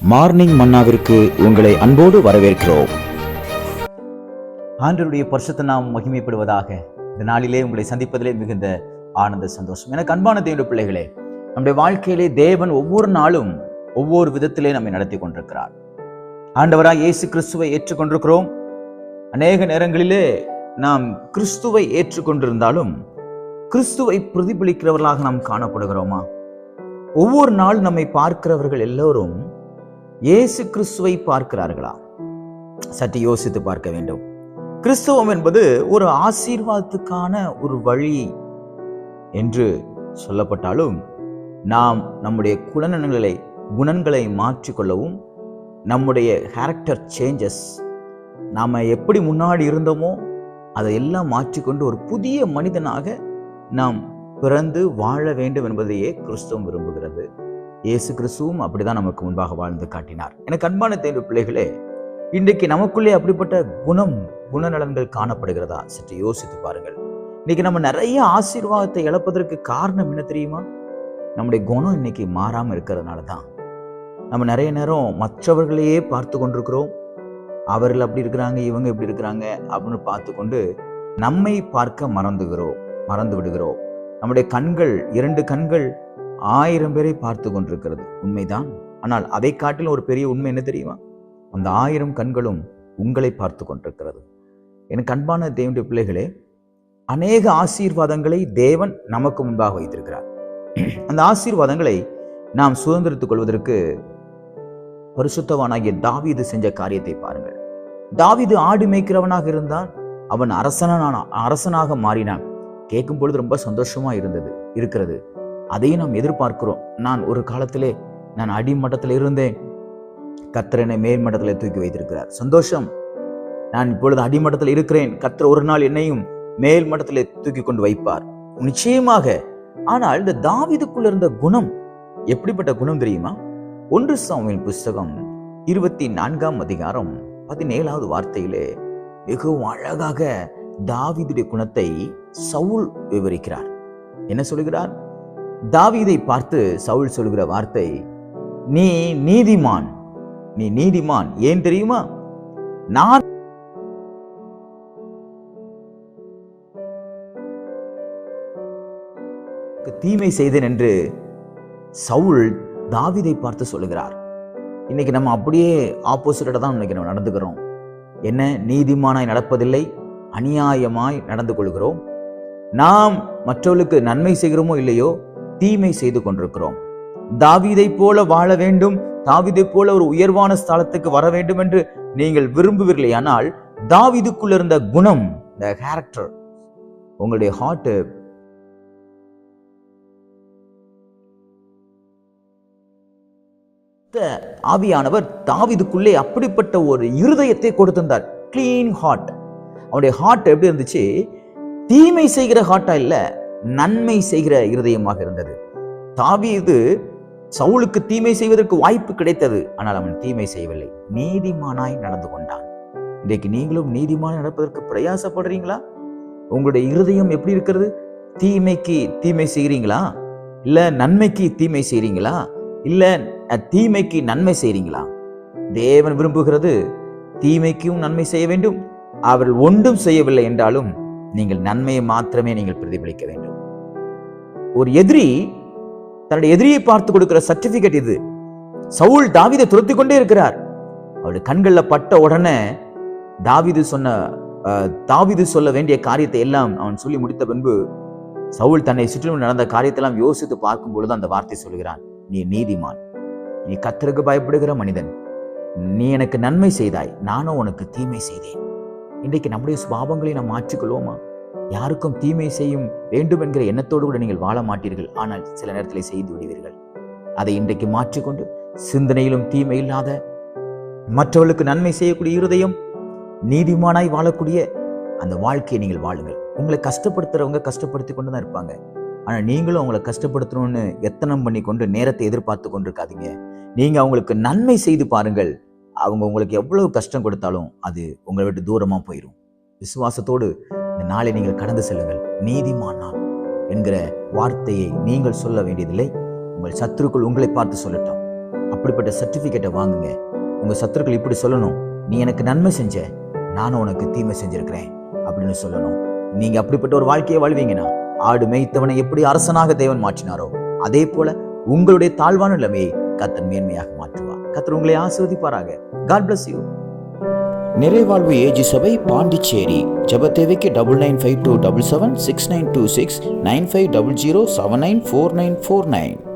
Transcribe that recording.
Morning மன்னாவிற்கு உங்களை அன்போடு வரவேற்கிறோம். ஆண்டருடைய பரிசுத்த நாம் மகிமைப்படுவதாக இந்த நாளிலே உங்களை சந்திப்பதிலே மிகுந்த ஆனந்த சந்தோஷம். எனக்கு அன்பான தேவ பிள்ளைகளே நம்முடைய வாழ்க்கையிலே தேவன் ஒவ்வொரு நாளும் ஒவ்வொரு விதத்திலே நம்மை நடத்தி கொண்டிருக்கிறார். ஆண்டவராக இயேசு கிறிஸ்துவை ஏற்றுக்கொண்டிருக்கிறோம். அநேக நேரங்களிலே நாம் கிறிஸ்துவை ஏற்றுக்கொண்டிருந்தாலும் கிறிஸ்துவை பிரதிபலிக்கிறவர்களாக நாம் காணப்படுகிறோமா? ஒவ்வொரு நாள் நம்மை பார்க்கிறவர்கள் எல்லோரும் இயேசு கிறிஸ்துவை பார்க்கிறார்களா? சற்று யோசித்து பார்க்க வேண்டும். கிறிஸ்தவம் என்பது ஒரு ஆசீர்வாதத்துக்கான ஒரு வழி என்று சொல்லப்பட்டாலும் நாம் நம்முடைய குணநலங்களை குணங்களை மாற்றிக்கொள்ளவும் நம்முடைய கேரக்டர் சேஞ்சஸ் நாம் எப்படி முன்னாடி இருந்தோமோ அதையெல்லாம் மாற்றிக்கொண்டு ஒரு புதிய மனிதனாக நாம் பிறந்து வாழ வேண்டும் என்பதையே கிறிஸ்துவம் விரும்புகிறது. இயேசு கிறிஸ்துவும் அப்படிதான் நமக்கு முன்பாக வாழ்ந்து காட்டினார். எனக்கு அன்பான தேர்வு பிள்ளைகளே இன்றைக்கு நமக்குள்ளே அப்படிப்பட்ட குணம் குணநலன்கள் காணப்படுகிறதா? சற்று யோசித்து பாருங்கள். இன்னைக்கு நம்ம நிறைய ஆசீர்வாதத்தை இழப்பதற்கு காரணம் என்ன தெரியுமா? நம்முடைய குணம் இன்னைக்கு மாறாம இருக்கிறதுனால தான். நம்ம நிறைய நேரம் மற்றவர்களையே பார்த்து கொண்டிருக்கிறோம். அவர்கள் அப்படி இருக்கிறாங்க இவங்க இப்படி இருக்கிறாங்க அப்படின்னு பார்த்து கொண்டு நம்மை பார்க்க மறந்துகிறோம் மறந்து விடுகிறோம். நம்முடைய கண்கள் இரண்டு கண்கள் ஆயிரம் பேரை பார்த்து கொண்டிருக்கிறது. உண்மைதான். ஆனால் அதை காட்டிலும் ஒரு பெரிய உண்மை என்ன தெரியுமா? அந்த ஆயிரம் கண்களும் உங்களை பார்த்து கொண்டிருக்கிறது. எனக்கு அன்பான தேவனுடைய பிள்ளைகளே அநேக ஆசீர்வாதங்களை தேவன் நமக்கு முன்பாக வைத்திருக்கிறார். அந்த ஆசீர்வாதங்களை நாம் சுதந்திரத்துக் கொள்வதற்கு பரிசுத்தவானாகிய தாவீது செஞ்ச காரியத்தை பாருங்கள். தாவீது ஆடு மேய்க்கிறவனாக இருந்தான். அவன் அரசனான அரசனாக மாறினான். கேட்கும் பொழுது ரொம்ப சந்தோஷமா இருந்தது இருக்கிறது. அதையும் நாம் எதிர்பார்க்கிறோம். நான் ஒரு காலத்திலே நான் அடிமட்டத்தில் இருந்தேன். கத்திரனை மேல்மட்டத்தில் தூக்கி வைத்திருக்கிறார். சந்தோஷம். நான் இப்பொழுது அடிமட்டத்தில் இருக்கிறேன். கத்திர ஒரு நாள் என்னையும் மேல் மட்டத்தில் தூக்கி கொண்டு வைப்பார். நிச்சயமாக. ஆனால் இந்த தாவிதுக்குள்ள இருந்த குணம் எப்படிப்பட்ட குணம் தெரியுமா? ஒன்று சாமியின் புஸ்தகம் இருபத்தி நான்காம் அதிகாரம் பதினேழாவது வார்த்தையிலே மிகவும் அழகாக தாவிதுடைய குணத்தை சவுல் விவரிக்கிறார். என்ன சொல்கிறார்? தாவீதை பார்த்து சவுல் சொல்கிற வார்த்தை நீ நீதிமான் நீ நீதிமான் ஏன் தெரியுமா? நான் தீமை செய்தேன் என்று சவுல் தாவீதை பார்த்து சொல்லுகிறார். இன்னைக்கு நம்ம அப்படியே ஆப்போசிட்டா தான் இன்னைக்கு நம்ம நடந்துக்கிறோம். என்ன? நீதிமானாய் நடப்பதில்லை அநியாயமாய் நடந்து கொள்கிறோம். நாம் மற்றவர்களுக்கு நன்மை செய்கிறோமோ இல்லையோ தீமை செய்து கொண்டிருக்கிறோம். தாவீதை போல வாழ வேண்டும் தாவிதை போல ஒரு உயர்வான ஸ்தலத்துக்கு வர வேண்டும் என்று நீங்கள் விரும்புவீர்களே ஆனால் தாவீதுக்குள்ள இருந்த குணம் இந்த கேரக்டர் உங்களுடைய ஹார்ட் ஆவியானவர் தாவிதுக்குள்ளே அப்படிப்பட்ட ஒரு இருதயத்தை கொடுத்திருந்தார். கிளீன் ஹார்ட் அவனுடைய ஹார்ட் எப்படி இருந்துச்சு? தீமை செய்கிற ஹார்ட்டா இல்லை நன்மை செய்கிற இருதயமாக இருந்தது. தாவீது சவுலுக்கு தீமை செய்வதற்கு வாய்ப்பு கிடைத்தது. ஆனால் அவன் தீமை செய்யவில்லை. நீதிமானாய் நடந்து கொண்டான். இன்றைக்கு நீங்களும் நீதிமானாய் நடப்பதற்கு பிரயாசப்படுறீங்களா? உங்களுடைய இருதயம் எப்படி இருக்கிறது? தீமைக்கு தீமை செய்கிறீங்களா? இல்லை நன்மைக்கு தீமை செய்கிறீங்களா? இல்லை தீமைக்கு நன்மை செய்கிறீங்களா? தேவன் விரும்புகிறது தீமைக்கும் நன்மை செய்ய வேண்டும். அவர்கள் ஒன்றும் செய்யவில்லை என்றாலும் நீங்கள் நன்மையை மாத்திரமே நீங்கள் பிரதிபலிக்க வேண்டும். ஒரு எதிரி தன்னுடைய எதிரியை பார்த்து கொடுக்கிற சர்டிபிகேட் இது. சவுல் தாவிதை துரத்தி கொண்டே இருக்கிறார். அவருடைய கண்களில் பட்ட உடனே தாவிது சொன்ன தாவிது சொல்ல வேண்டிய காரியத்தை எல்லாம் அவன் சொல்லி முடித்த பின்பு சவுல் தன்னை சுற்றிலும் நடந்த காரியத்தெல்லாம் யோசித்து பார்க்கும் பொழுது அந்த வார்த்தை சொல்கிறான் நீ நீதிமான். நீ கத்தருக்கு பயப்படுகிற மனிதன். நீ எனக்கு நன்மை செய்தாய். நானும் உனக்கு தீமை செய்தேன். இன்றைக்கு நம்முடைய சுபாவங்களை நாம் மாற்றிக்கொள்வோமா? யாருக்கும் தீமை செய்யும் வேண்டும் என்கிற எண்ணத்தோடு கூட நீங்கள் வாழ மாட்டீர்கள். ஆனால் சில நேரத்தில் செய்து விடுவீர்கள். அதை இன்றைக்கு மாற்றிக்கொண்டு சிந்தனையிலும் தீமை இல்லாத மற்றவர்களுக்கு நன்மை செய்யக்கூடிய இருதயம் நீதிமானாய் வாழக்கூடிய அந்த வாழ்க்கையை நீங்கள் வாழுங்கள். உங்களை கஷ்டப்படுத்துறவங்க கஷ்டப்படுத்தி கொண்டு தான் இருப்பாங்க. ஆனால் நீங்களும் அவங்களை கஷ்டப்படுத்தணும்னு எத்தனம் பண்ணி கொண்டு நேரத்தை எதிர்பார்த்து கொண்டு இருக்காதீங்க நீங்க அவங்களுக்கு நன்மை செய்து பாருங்கள். அவங்க உங்களுக்கு எவ்வளவு கஷ்டம் கொடுத்தாலும் அது உங்களை விட்டு தூரமா போயிடும் விசுவாசத்தோடு இந்த நாளை நீங்கள் கடந்து செல்லுங்கள். நீதிமான் நான் என்கிற வார்த்தையை நீங்கள் சொல்ல வேண்டியதில்லை. உங்கள் சத்துருக்கள் உங்களை பார்த்து சொல்லட்டும். அப்படிப்பட்ட சர்டிஃபிகேட்டை வாங்குங்க. உங்கள் சத்துருக்கள் இப்படி சொல்லணும். நீ எனக்கு நன்மை செஞ்ச நானும் உனக்கு தீமை செஞ்சிருக்கிறேன் அப்படின்னு சொல்லணும். நீங்க அப்படிப்பட்ட ஒரு வாழ்க்கையை வாழ்வீங்கன்னா ஆடு மேய்த்தவனை எப்படி அரசனாக தேவன் மாற்றினாரோ அதே போல உங்களுடைய தாழ்வான நிலைமையை கத்தன் மேன்மையாக மாற்றுவார். கத்தர் உங்களை ஆசிர்வதிப்பாராக. காட் பிளஸ் யூ நிறைவாழ்வு ஏஜி சபை பாண்டிச்சேரி. ஜெப தேவைக்கு double nine five two double seven six nine two six nine five double zero seven nine four nine four nine